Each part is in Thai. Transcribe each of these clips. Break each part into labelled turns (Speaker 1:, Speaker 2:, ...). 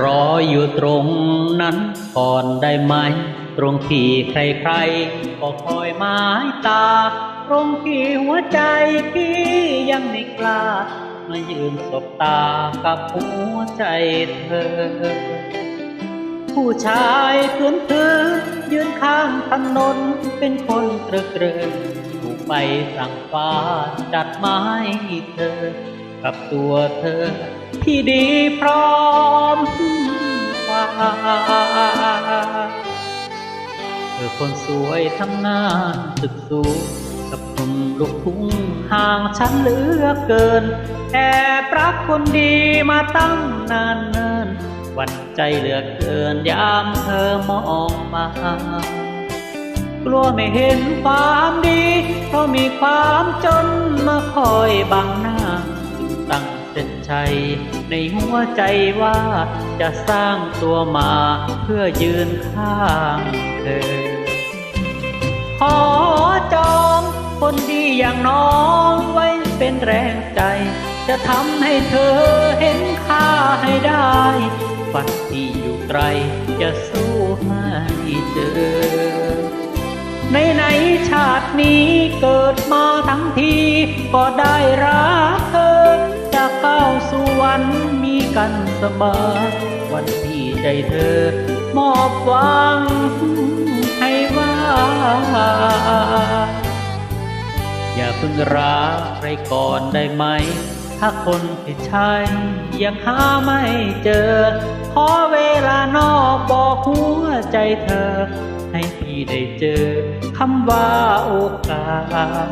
Speaker 1: รออยู่ตรงนั้นก่อนได้ไหม ตรงที่ใครๆก็คอยหมายตา ตรงที่หัวใจพี่ยังไม่กล้า มายืนสบตากับหัวใจเธอ ผู้ชายพื้นพื้นยืนข้างถนนเป็นคนเกระเกรินถูกไปสั่งฟ้าจัดไม้เธอ กับตัวเธอ ที่ดีพร้อมกว่าเธอคนสวยทำงานตึกสูงกับหนุ่มลูกทุ่งห่างฉันเหลือเกิน แอบรักคนดีมาตั้งนานเนินวันใจเหลือเกินยามเธอมองมากลัวไม่เห็นความดี เพราะมีความจนมาคอยบังหน้า เส้นชัย ในหัวใจว่าจะสร้างตัวมาเพื่อยืนข้างเธอ ขอจองคนดีอย่างน้องไว้เป็นแรงใจ จะทำให้เธอเห็นค่าให้ได้ฝันที่อยู่ไกลจะสู้ให้เจอในในชาตินี้เกิดมาทั้งทีก็ได้รัก กันเสมอวันที่ใจเธอ มอบหวังให้ว่า อย่าเพิ่งรักใครก่อนได้ไหม ถ้าคนที่ใช่ยังหาไม่เจอ ขอเวลานอกบอกหัวใจเธอ ให้พี่ได้เจอคำว่าโอกาส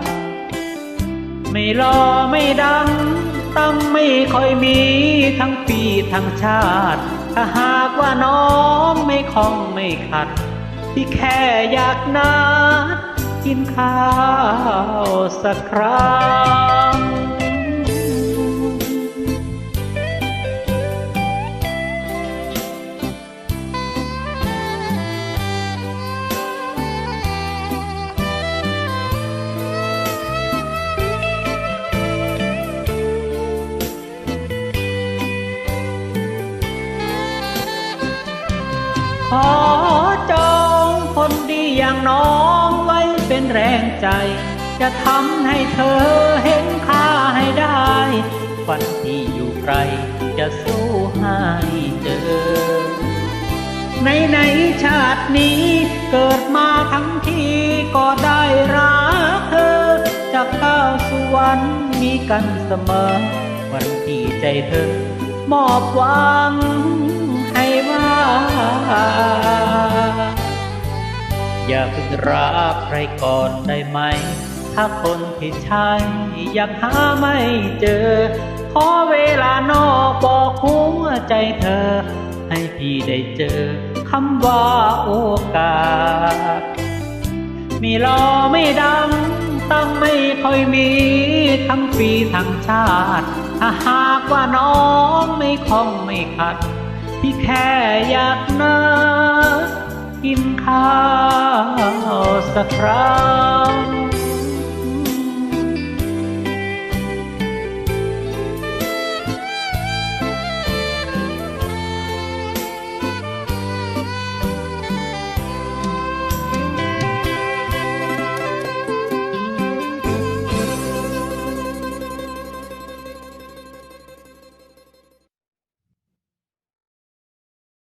Speaker 1: ไม่รอไม่ดัง ตั้งไม่ค่อยมีทั้งปีทั้งชาติ ถ้าหากว่าน้องไม่คล้องไม่ขัดที่แค่อยากนัดกินข้าวสักครั้ง อย่างน้องไว้เป็นแรงใจ จะทำให้เธอเห็นค่าให้ได้ฝันที่อยู่ไกลจะสู้ให้เจอ ในในชาตินี้เกิดมาทั้งทีก็ได้รักเธอ จะก้าวสู่วันมีกันเสมอ วันที่ใจเธอ มอบหวังให้ว่า อย่าเพิ่งรักใครก่อนได้ไหม ถ้าคนที่ใช่ยังหาไม่เจอ ขอเวลานอกบอกหัวใจเธอ ให้พี่ได้เจอคำว่าโอกาส มีรอไม่ดังตั้งไม่ค่อยมี ทั้งปีทั้งชาติ ถ้าหากว่าน้องไม่คล่องไม่ขัดที่แค่อยากนัด กินข้าวสักครั้ง